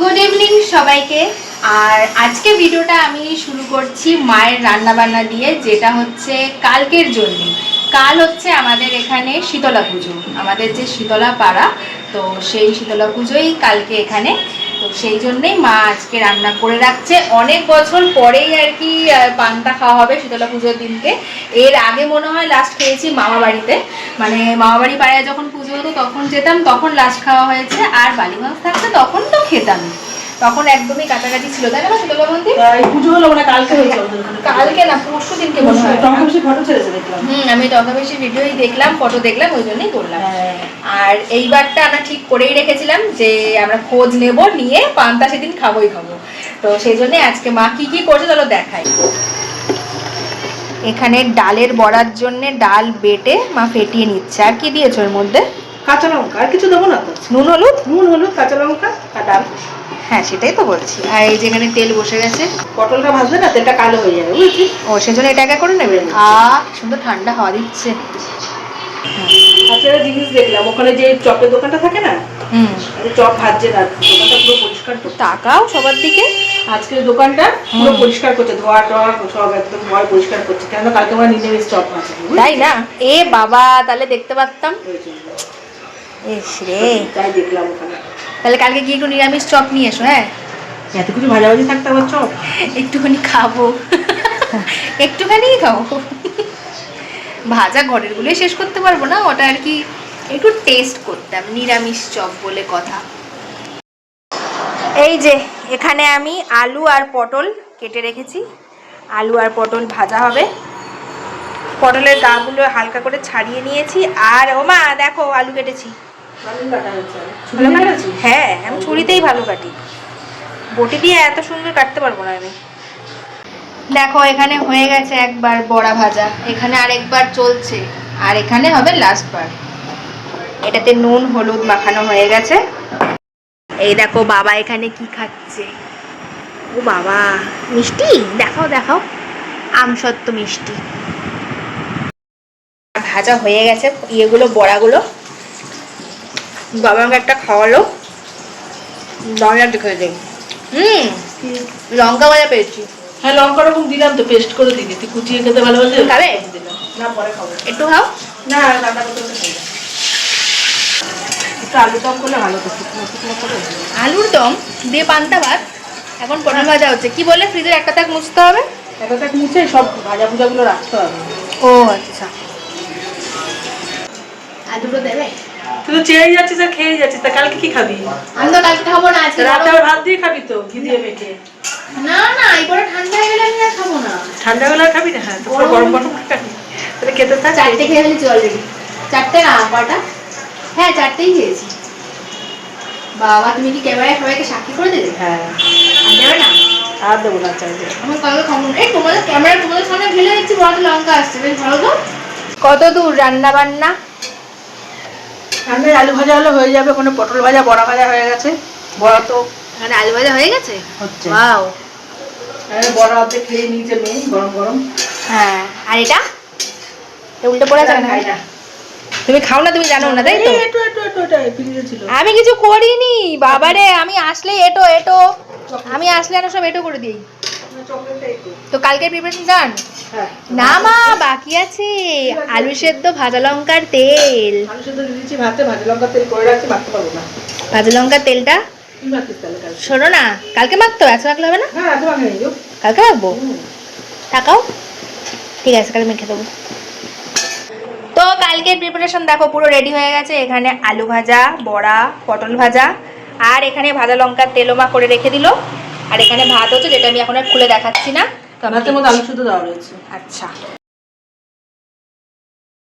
Good evening সবাইকে। আর আজকে ভিডিওটা আমি শুরু করছি মায়ের রান্নাবান্না দিয়ে, যেটা হচ্ছে কালকের জন্য। কাল হচ্ছে আমাদের এখানে শীতলা পুজো। আমাদের যে শীতলা পাড়া তো সেই শীতলা পুজোই কালকে এখানে তো সেই জন্যেই মা আজকে রান্না করে রাখছে। অনেক বছর পরেই আর কি পান্তা খাওয়া হবে শীতলা পুজোর দিনকে। এর আগে মনে হয় লাস্ট খেয়েছি মামা বাড়িতে। মানে মামা বাড়ি পাড়ায় যখন পুজো হতো তখন যেতাম তখন লাস্ট খাওয়া হয়েছে। আর বালিগঞ্জ থাকতে তখন তো খেতাম। তখন একদমই কাছাকাছি ছিল। তাই না শীতলা মন্দির পুজো হলো মানে কালকে হয়েছে কালকে না পরশু দিনকে মনে হয়। বেশি ফটো ছেড়েছে দেখলাম। হুম আমি টকা বেশি ভিডিওই দেখলাম ফটো দেখলাম ওই জন্যই করলাম। হ্যাঁ। আর এইবারটা আমরা ঠিক করেই রেখেছিলাম যে আমরা খোঁজ নেব নিয়ে পান্তা সেদিন খাবোই খাব। তো সেই জন্য আজকে মা কি কি করছে চলো দেখাই। এখানে ডালের বড়ার জন্য ডাল বেটে মা ফেটিয়ে নিচ্ছে। আর কি দিয়েছ এর মধ্যে? কাঁচা লঙ্কা। আর কিছু দেবো না তো? নুন হলুদ? নুন হলুদ কাঁচা লঙ্কা আর ডাল হ্যাঁ সেটাই তো বলছি। আর এই যেখানে তেল বসে গেছে। পটলটা ভাজবে না তেলটা কালো হয়ে যাবে বুঝেছিস ও সেজন্য এটা একা করে নেবে? আ সুন্দর ঠান্ডা হওয়া দিচ্ছে। আচ্ছা একটা জিনিস দেখলাম ওখানে যে চপের দোকানটা থাকে না? চপ ভাজছে না দোকানটা পুরো পরিষ্কার তাকাও সবার দিকে। আজকের দোকানটা পুরো পরিষ্কার করছে ধোয়া টোয়া সব একদম ধোয়া পরিষ্কার করছে কেন কালকে আমরা নিরামিষ চপ ভাজছে তাই না? এ বাবা তাহলে দেখতে পারতাম। ইস রে। তাই দেখলাম ওখানে। তাহলে কালকে গিয়ে একটু নিরামিষ চপ নিয়ে এসো হ্যাঁ? এত কিছু ভাজাভাজি থাকতে আবার চপ? একটুখানি খাব। একটুখানি খাব। ভাজা ঘরের গুলোই শেষ করতে পারব না ওটা আর কি একটু টেস্ট করতাম নিরামিষ চপ বলে কথা। এই যে এখানে আমি আলু আর পটল কেটে রেখেছি। আলু আর পটল ভাজা হবে। পটলের গাগুলো হালকা করে ছাড়িয়ে নিয়েছি। আর ও মা দেখো আলু কেটেছি? হ্যাঁ আমি ছুরিতেই ভালো কাটি। বটি দিয়ে এত সুন্দর কাটতে পারব না আমি। দেখো, এখানে হয়ে গেছে একবার বড়া ভাজা। এখানে আরেকবার চলছে। আর এখানে হবে লাস্ট বার। এটাতে নুন, হলুদ মাখানো হয়ে গেছে। এই দেখো, বাবা এখানে কি খাচ্ছে? ও বাবা, মিষ্টি? দেখাও দেখাও। আমসত্ব মিষ্টি। ভাজা হয়ে গেছে, ইয়েগুলো, বড়াগুলো। বাবা আমাকে একটা খাওয়ালো। একটা খেয়ে দেয় হুম, লঙ্কা ভাজা পেয়েছি। হ্যাঁ লঙ্কা রকম দিলাম তো পেস্ট করে দিলি। তুই কুচিয়ে খেতে ভালোবাসে খাবে? না পরে খাব। একটু খাও। না রান্না করতে করতে একটু আলু দম করলে ভালো তো শুকনো শুকনো করে আলুর দম দিয়ে পান্তা ভাত। এখন পটল ভাজা হচ্ছে। কি বলে? ফ্রিজের একটা তাক মুছতে হবে? একটা তাক মুছে সব ভাজা ভুজাগুলো রাখতে হবে। ও আচ্ছা। আর দুটো দেবে? তুই তো চেয়ে যাচ্ছিস আর খেয়ে যাচ্ছিস তা কালকে কি খাবি? আমি তো কালকে খাব না আজকে রাতে ভাত দিয়ে খাবি তো ঘি দিয়ে মেখে। না না এরপরে ঠান্ডা হয়ে গেলে আমি আর খাব না। ঠান্ডা আর খাবি না? হ্যাঁ তো গরম গরম খাবি। তাহলে খেতে থাক। চারটে খেয়ে ফেলেছি অলরেডি চারটে না কটা? হ্যাঁ চারটেই খেয়েছি। বাবা তুমি কি ক্যামেরায় সবাইকে সাক্ষী করে দেবে? হ্যাঁ। আর দেবে না? আর দেবো না আমার কালকে খবর এই তোমাদের ক্যামেরা তোমাদের সামনে ঢেলে দিচ্ছি বড় লঙ্কা আসছে। বেশ ভালো তো? কত দূর রান্না বান্না? সামনে আলু ভাজা হলে হয়ে যাবে কোনো পটল ভাজা বড়া ভাজা হয়ে গেছে। বড়া তো এখানে আলু ভাজা হয়ে গেছে? হচ্ছে। ওয়াও। হ্যাঁ, বড়া অর্ধেক খেয়ে নিয়েছে মেয়ে গরম গরম। হ্যাঁ আর এটা? এটা উল্টে পড়ে আছে না? তুমি খাও না তুমি জানো না তাই তো? একটু এটা ফ্রিজে ছিল। আমি কিছু করিনি বাবারে আমি আসলে এটো এটো। আমি আসলে না সব এটো করে দিই। তো। কালকে প্রিপারেশন ডান না মা বাকি আছে। আলু সেদ্ধ ভাজা লঙ্কার তেল। আলু সেদ্ধ দিয়ে দিচ্ছি ভাতে ভাজা লঙ্কা তেল করে রাখছি মাখতে পারব না। ভাজা লঙ্কার তেলটা? শোনো না কালকে মাখতো আজকে মাখলে হবে না? হ্যাঁ কালকে মাখবো? টাকাও ঠিক আছে কালকে মেখে দেবো। তো কালকের প্রিপারেশন দেখো পুরো রেডি হয়ে গেছে। এখানে আলু ভাজা বড়া পটল ভাজা আর এখানে ভাজা লঙ্কার তেলোমা করে রেখে দিল। আর এখানে ভাত হচ্ছে যেটা আমি এখন আর খুলে দেখাচ্ছি না। আলু দেওয়া রয়েছে। আচ্ছা।